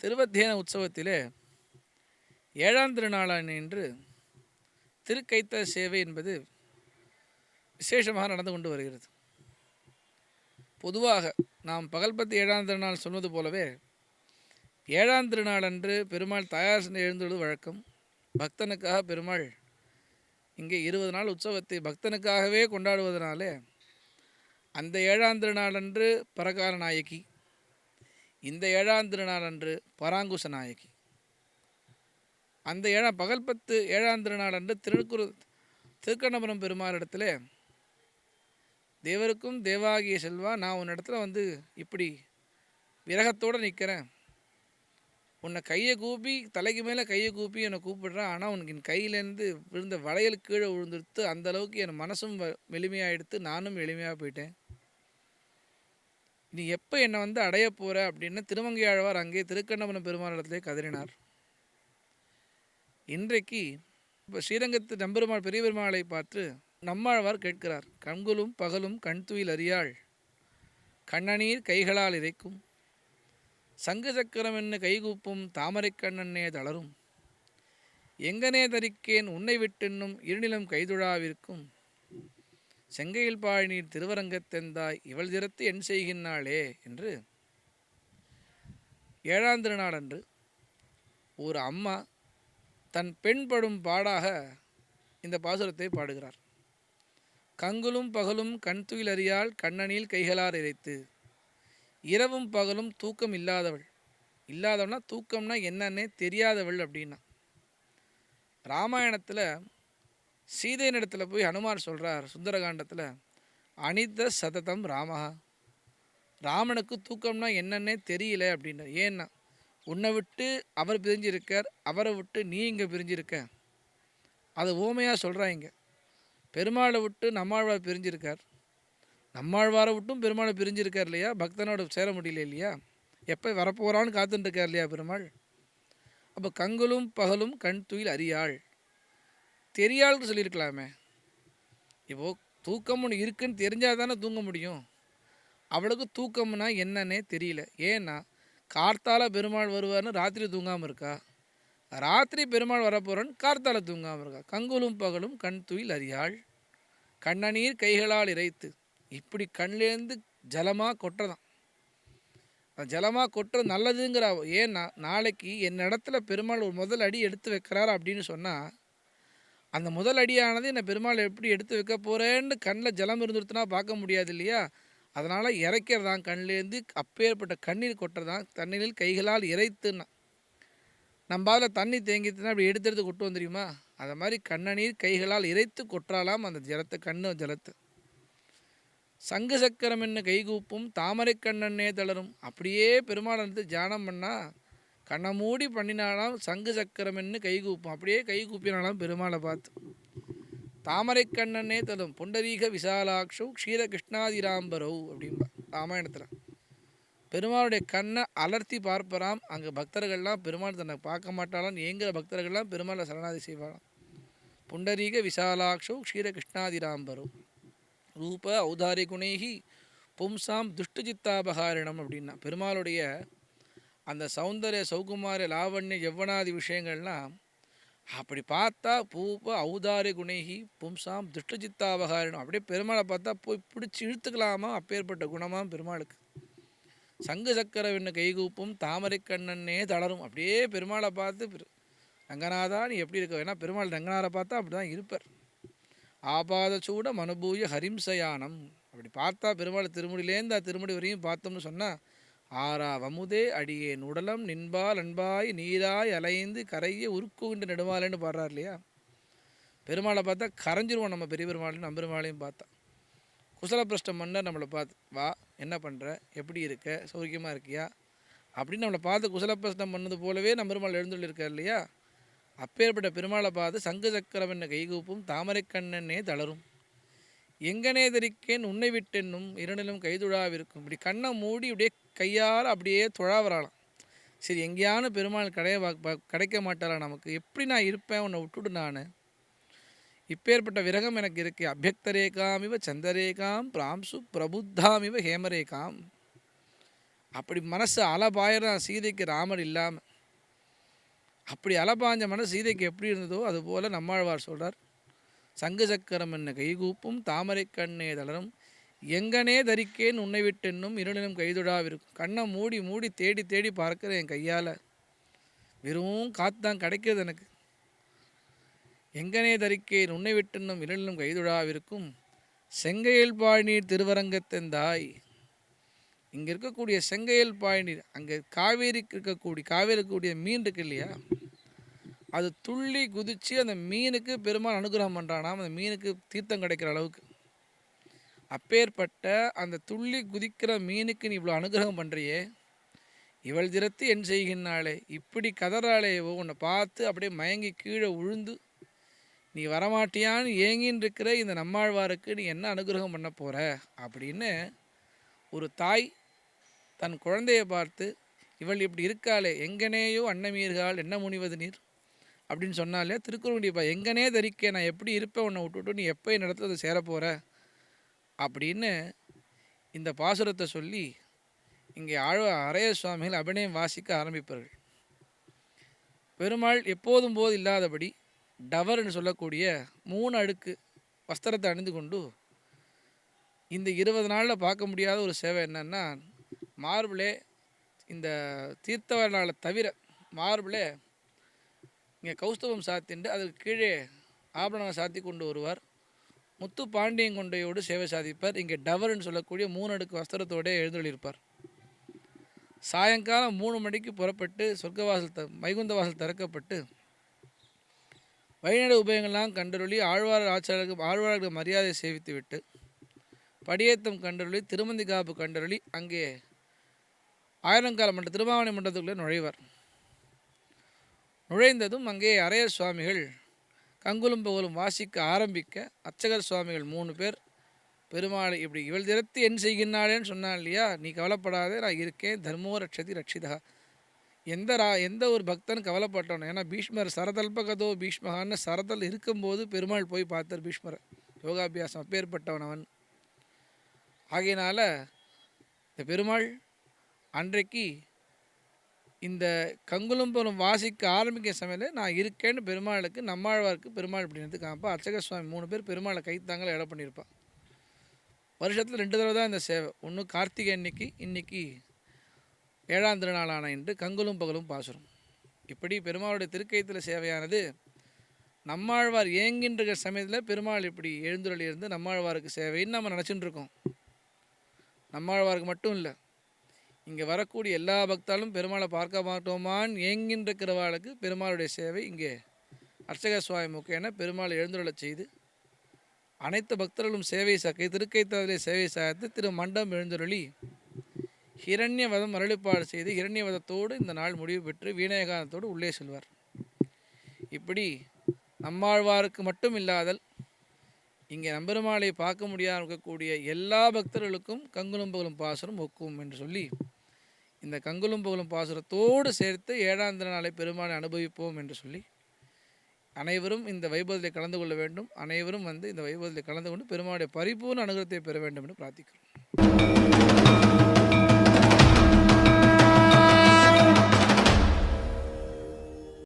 திருவத்தியன உற்சவத்திலே ஏழாம் திருநாளான என்று திருக்கைத்த சேவை என்பது விசேஷமாக நடந்து கொண்டு வருகிறது. பொதுவாக நாம் பகல்பத்து ஏழாம் திருநாள் சொன்னது போலவே ஏழாம் திருநாள் அன்று பெருமாள் தயார் சென்று எழுந்துள்ளது வழக்கம். பக்தனுக்காக பெருமாள் இங்கே இருபது நாள் உற்சவத்தை பக்தனுக்காகவே கொண்டாடுவதனாலே அந்த ஏழாம் திருநாள் அன்று பரகார நாயகி இந்த ஏழாம் திருநாள் அன்று பராங்குச நாயகி. அந்த ஏழாம் பகல்பத்து ஏழாம் திருநாள் அன்று திருக்குறு திருக்கண்ணபுரம் பெருமாளிடத்தில் தேவருக்கும் தேவாகிய செல்வா நான் உன்னிடத்துல வந்து இப்படி விரகத்தோடு நிற்கிறேன் உன்னை கையை கூப்பி தலைக்கு மேலே கையை கூப்பி என்னை கூப்பிடுறேன். ஆனால் உனக்கு என் கையிலேருந்து விழுந்த வளையல் கீழே விழுந்துடுத்து அந்தளவுக்கு என் மனசும் வ- எளிமையாயிடுத்து நானும் எளிமையாக போயிட்டேன். நீ எப்போ என்னை வந்து அடைய போகிற அப்படின்னு திருமங்கையாழ்வார் அங்கே திருக்கண்ணபுரம் பெருமாளிடத்திலே கதறினார். இன்றைக்கு இப்போ ஸ்ரீரங்கத்து நம்பெருமாள் பெரிய பெருமாளை பார்த்து நம்மாழ்வார் கேட்கிறார் கண்குலும் பகலும் கண்துயில் அறியாள் கண்ணநீர் கைகளால் இறைக்கும் சங்கு சக்கரம் என்ன கைகூப்பும் தாமரைக் கண்ணன்னே தளரும் எங்கனே தரிக்கேன் உன்னை விட்டென்னும் இருநிலம் கைதுழாவிற்கும் செங்கையில் பாழினீர் திருவரங்கத்தெந்தாய் இவள் திறத்து என் செய்கின்றாளே என்று. ஏழாம் திருநாளன்று ஒரு அம்மா தன் பெண் படும் பாடாக இந்த பாசுரத்தை பாடுகிறார். கங்குலும் பகலும் கண் துயில் அறியால் கண்ணனில் கைகளார் இறைத்து. இரவும் பகலும் தூக்கம் இல்லாதவள். இல்லாதவனா தூக்கம்னா என்னன்னே தெரியாதவள் அப்படின்னா. ராமாயணத்தில் சீதையின் இடத்துல போய் ஹனுமான் சொல்கிறார் சுந்தரகாண்டத்தில் அனித சததம் ராமஹா. ராமனுக்கு தூக்கம்னா என்னன்னே தெரியல அப்படின்னு ஏன்னா உன்னை விட்டு அவர் பிரிஞ்சிருக்கார் அவரை விட்டு நீ இங்கே பிரிஞ்சிருக்க. அதை ஓமையாக சொல்கிறாங்க பெருமாளை விட்டு நம்மாழ்வார் பிரிஞ்சிருக்கார். நம்மாழ்வாரை விட்டும் பெருமாளை பிரிஞ்சிருக்கார் இல்லையா? பக்தனோட சேர முடியல இல்லையா? எப்போ வரப்போகிறான்னு காத்துட்டு இருக்கார் இல்லையா பெருமாள்? அப்போ கங்குலும் பகலும் கண் துயில் அறியாள். தெரியாதுன்னு சொல்லியிருக்கலாமே. இப்போது தூக்கம் ஒன்று இருக்குன்னு தெரிஞ்சால் தானே தூங்க முடியும். அவளுக்கு தூக்கம்னா என்னன்னே தெரியல. ஏன்னா கார்த்தால பெருமாள் வருவார்னு ராத்திரி தூங்காமல் இருக்கா? ராத்திரி பெருமாள் வரப்போகிறன்னு கார்த்தால தூங்காமல் இருக்கா? கங்குலும் பகலும் கண் துயில் அறியாள் கண்ணநீர் கைகளால் இறைத்து. இப்படி கண்லேருந்து ஜலமாக கொட்டுறதாம் அந்த ஜலமாக கொட்டுறது நல்லதுங்கிற. ஏன்னா நாளைக்கு என் இடத்துல பெருமாள் ஒரு முதல் அடி எடுத்து வைக்கிறார் அப்படின்னு சொன்னால் அந்த முதல் அடியானது என்னை பெருமாள் எப்படி எடுத்து வைக்க போகிறேன்னு கண்ணில் ஜலம் இருந்துருத்துனா பார்க்க முடியாது இல்லையா? அதனால் இறைக்கிறதான் கண்ணிலேருந்து அப்பேற்பட்ட கண்ணீர் கொட்டுறதான் தண்ணீரில் கைகளால் இறைத்துன்னா. நம்ம அதில் தண்ணி தேங்கிட்டுனா அப்படி எடுத்து எடுத்து கொட்டு வந்துடுமா அதை மாதிரி கண்ணநீர் கைகளால் இறைத்து கொற்றாலாம் அந்த ஜலத்தை கண்ணு ஜலத்தை. சங்கு சக்கரம் என்ன கைகூப்பும் தாமரை கண்ணன்னே தளரும். அப்படியே பெருமாள் வந்து தியானம் பண்ணால் கண்ணை மூடி பண்ணினாலாம் சங்கு சக்கரம்னு கைகூப்பும் அப்படியே கைகூப்பினாலாம் பெருமாளை பார்த்து. தாமரை கண்ணனே புண்டரீக விசாலாட்சௌ க்ஷீர கிருஷ்ணாதிராம்பரௌ அப்படின்பா ராமாயணத்தில். பெருமாளுடைய கண்ணை அலர்த்தி பார்ப்பராம். அங்கே பக்தர்கள்லாம் பெருமாள் தன்னை பார்க்க மாட்டாளாம். ஏங்குற பக்தர்கள்லாம் பெருமாளை சரணாதி செய்வாளாம். புண்டரீக விசாலாட்சௌ க்ஷீர கிருஷ்ணாதிராம்பரௌ ரூப ஔதாரி குணேகி பும்சாம் துஷ்டஜித்தாபகாரிணம் அப்படின்னா பெருமாளுடைய அந்த சௌந்தர்ய சௌகுமார லாவண்ய எவ்வனாதி விஷயங்கள்லாம் அப்படி பார்த்தா பூப்ப ஔதாரி குணேகி பும்சாம் துஷ்டஜித்தாபகாரிணம் அப்படியே பெருமாளை பார்த்தா போய் பிடிச்சி இழுத்துக்கலாமா? அப்பேற்பட்ட குணமாம் பெருமாளுக்கு. சங்கு சக்கரவென்ன கைகூப்பும் தாமரைக்கண்ணன்னே தளரும். அப்படியே பெருமாளை பார்த்து பெரு- ரங்கநாதா நீ எப்படி இருக்க? ஏன்னா பெருமாள் ரங்கநாதரை பார்த்தா அப்படி தான் இருப்பார். ஆபாத சூட மனுபூய ஹரிம்சயானம். அப்படி பார்த்தா பெருமாள் திருமுடியிலேருந்து திருமுடி வரையும் பார்த்தோம்னு சொன்னால் ஆரா வமுதே அடியேன் உடலம் நின்பால் அன்பாய் நீராய் அலைந்து கரைய உருக்குகின்ற நெடுமாலைன்னு பாடுறார் இல்லையா? பெருமாளை பார்த்தா கரைஞ்சிருவோம் நம்ம பெரிய பெருமாளையும் நம்பெருமாளையும் பார்த்தா. குசலப்பிரஷ்ட மன்னர் நம்மளை பார்த்து வா என்ன பண்ணுற எப்படி இருக்க? சௌக்கியமாக இருக்கியா? அப்படின்னு நம்மளை பார்த்து குசலப்பிரஷ்டம் பண்ணது போலவே நம்பெருமாள் எழுந்துள்ளிருக்கார் இல்லையா? அப்பேற்பட்ட பெருமாளை பார்த்து சங்கு சக்கரம் என்ன கைகூப்பும் தாமரைக்கண்ணனே தளரும். எங்கனே தெரிக்கேன் உன்னை விட்டென்னும் இரண்டிலும் கைதுழாவிருக்கும் இப்படி கண்ணை மூடி அப்படியே கையால் அப்படியே துழாவறாளாம். சரி எங்கேயானு பெருமாள் கடைய கிடைக்க மாட்டாரா நமக்கு? எப்படி நான் இருப்பேன்? உன்னை விட்டுடு நான். இப்பேற்பட்ட விரகம் எனக்கு இருக்கு. அபியக்தரேகாம் இவ சந்திரரேகாம் பிராம்சு பிரபுத்தாம் இவ ஹேமரேகாம். அப்படி மனசு அலபாயிரம் சீதைக்கு ராமர் இல்லாமல் அப்படி அலபாஞ்ச மனசு சீதைக்கு எப்படி இருந்ததோ அதுபோல் நம்மாழ்வார் சொல்கிறார் சங்கு சக்கரம் என்ன கைகூப்பும் தாமரை கண்ணே தளரும். எங்கனே தரிக்கேன் உன்னை விட்டென்னும் இருளினும் கைதுடாவிருக்கும் கண்ணை மூடி மூடி தேடி தேடி பார்க்குறேன் என் கையால். வெறும் காத்தான் கிடைக்கிறது எனக்கு. எங்கனே தரிக்கேன் உன்னை விட்டென்னும் இருளினும் கைதுடாவிருக்கும் செங்கையல் பாழ்நீர் திருவரங்கத்தெந்தாய் இங்கே இருக்கக்கூடிய செங்கையல் பாழ்நீர் அங்கே காவேரிக்கு இருக்கக்கூடிய காவேரி இருக்கக்கூடிய மீன் இருக்கு இல்லையா? அது துள்ளி குதித்து அந்த மீனுக்கு பெருமாள் அனுகிரகம் பண்ணுறானாம் அந்த மீனுக்கு தீர்த்தம் கிடைக்கிற அளவுக்கு. அப்பேற்பட்ட அந்த துள்ளி குதிக்கிற மீனுக்கு நீ இவ்வளோ அனுகிரகம் பண்ணுறியே இவள் திறத்து என் செய்கின்றாளே. இப்படி கதறாளே உன்னை பார்த்து அப்படியே மயங்கி கீழே உழுந்து நீ வரமாட்டியான்னு ஏங்கின்னு இருக்கிற இந்த நம்மாழ்வாருக்கு நீ என்ன அனுகிரகம் பண்ண போகிற அப்படின்னு ஒரு தாய் தன் குழந்தையை பார்த்து இவள் இப்படி இருக்காளே. எங்கனேயோ அன்னமீர்கள் என்ன முனிவது நீர்? அப்படின்னு சொன்னாலே திருக்குறளுடையப்பா எங்கனே தரிக்க நான் எப்படி இருப்பேன் உன்னை விட்டுவிட்டு நீ எப்போ என் இடத்துல அதை போகிற அப்படின்னு இந்த பாசுரத்தை சொல்லி இங்கே ஆழ்வ அரைய சுவாமிகள் அபிநயம் வாசிக்க ஆரம்பிப்பார்கள். பெருமாள் எப்போதும் போது இல்லாதபடி டவர்னு சொல்லக்கூடிய மூணு அடுக்கு வஸ்திரத்தை அணிந்து கொண்டு இந்த இருபது நாளில் பார்க்க முடியாத ஒரு சேவை என்னென்னா மார்பிளே இந்த தீர்த்தவர்னால தவிர மார்பிளே இங்கே கௌஸ்தவம் சாத்திண்டு அதற்கு கீழே ஆபரணம் சாத்தி கொண்டு வருவார். முத்து பாண்டியன் கொண்டையோடு சேவை சாதிப்பார். இங்கே டவர்னு சொல்லக்கூடிய மூணு அடுக்கு வஸ்திரத்தோட எழுந்தொழியிருப்பார் சாயங்காலம் மூணு மணிக்கு புறப்பட்டு சொர்க்கவாசல் த வைகுந்த வாசல் திறக்கப்பட்டு வழிநட உபயங்கள்லாம் கண்டருளி ஆழ்வார் ஆட்சியாளர்கள் ஆழ்வார்களுக்கு மரியாதை சேவித்து விட்டு படியேத்தம் கண்டருளி திருமந்தி காப்பு கண்டருளி அங்கே ஆயிரங்கால மன்ற திருமாவணி மன்றத்துக்குள்ளே நுழைவார். நுழைந்ததும் அங்கே அரையர் சுவாமிகள் கங்குலும் பகலும் வாசிக்க ஆரம்பிக்க அர்ச்சகர் சுவாமிகள் மூணு பேர் பெருமாளை இப்படி இவள் திறத்து என் செய்கின்றாளேன்னு சொன்னான் இல்லையா? நீ கவலைப்படாதே நான் இருக்கேன். தர்மோ ரட்சதி ரட்சிதா. எந்த ரா எந்த ஒரு பக்தன் கவலைப்பட்டவன் ஏன்னா பீஷ்மர் சரதல்பகதோ பீஷ்மகான்னு சரதல் இருக்கும்போது பெருமாள் போய் பார்த்தார் பீஷ்மர். யோகாபியாசம் அப்பேற்பட்டவன் அவன். ஆகையினால இந்த பெருமாள் அன்றைக்கு இந்த கங்குலம்புரம் வாசிக்க ஆரம்பிக்க சமயத்தில் நான் இருக்கேன்னு பெருமாளுக்கு நம்மாழ்வாருக்கு பெருமாள் இப்படி காமிப்பா. அர்ச்சக சுவாமி மூணு பேர் பெருமாளை கைத்தாங்கள இடம் பண்ணியிருப்பான் வருஷத்தில் ரெண்டு தடவை தான் இந்த சேவை. ஒன்று கார்த்திகை அன்னைக்கு இன்னைக்கு ஏழாம் திருநாளான இன்று கங்குலும் பகலும் பாசுரம். இப்படி பெருமாளுடைய திருக்கைத்தில் சேவையானது நம்மாழ்வார் ஏங்கின்ற சமயத்தில் பெருமாள் இப்படி எழுந்துருளி இருந்து நம்மாழ்வாருக்கு சேவைன்னு நம்ம நினச்சிட்டு இருக்கோம். நம்மாழ்வாருக்கு மட்டும் இல்லை. இங்கே வரக்கூடிய எல்லா பக்தாலும் பெருமாளை பார்க்க மாட்டோமான்னு ஏங்கின்றிருக்கிறவாளுக்கு பெருமாளுடைய சேவை இங்கே. அர்ச்சக சுவாமி முக்கியன பெருமாள் எழுந்துள்ளச் செய்து அனைத்து பக்தர்களும் சேவை சாக்கை திருக்கைத்ததிலே சேவை சாய்த்து திரு மண்டம் எழுந்துருளி ஹிரண்யவதம் அருளிப்பாடு செய்து ஹிரண்யவதத்தோடு இந்த நாள் முடிவு பெற்று வீணயகானத்தோடு உள்ளே செல்வார். இப்படி நம்மாழ்வாருக்கு மட்டும் இல்லாதல் இங்கே நம்பெருமாளை பார்க்க முடியாமல் இருக்கக்கூடிய எல்லா பக்தர்களுக்கும் கங்குலும் பகலும் ஒக்கும் என்று சொல்லி இந்த கங்குலும் புகழும் பாசுரத்தோடு சேர்த்து ஏழாம் நாளை பெருமாளை அனுபவிப்போம் என்று சொல்லி அனைவரும் இந்த வைபவத்தில் கலந்து கொள்ள வேண்டும். அனைவரும் வந்து இந்த வைபவத்தில் கலந்து கொண்டு பெருமானுடைய பரிபூர்ண அனுகிரகத்தை பெற வேண்டும் என்று பிரார்த்திக்கிறோம்.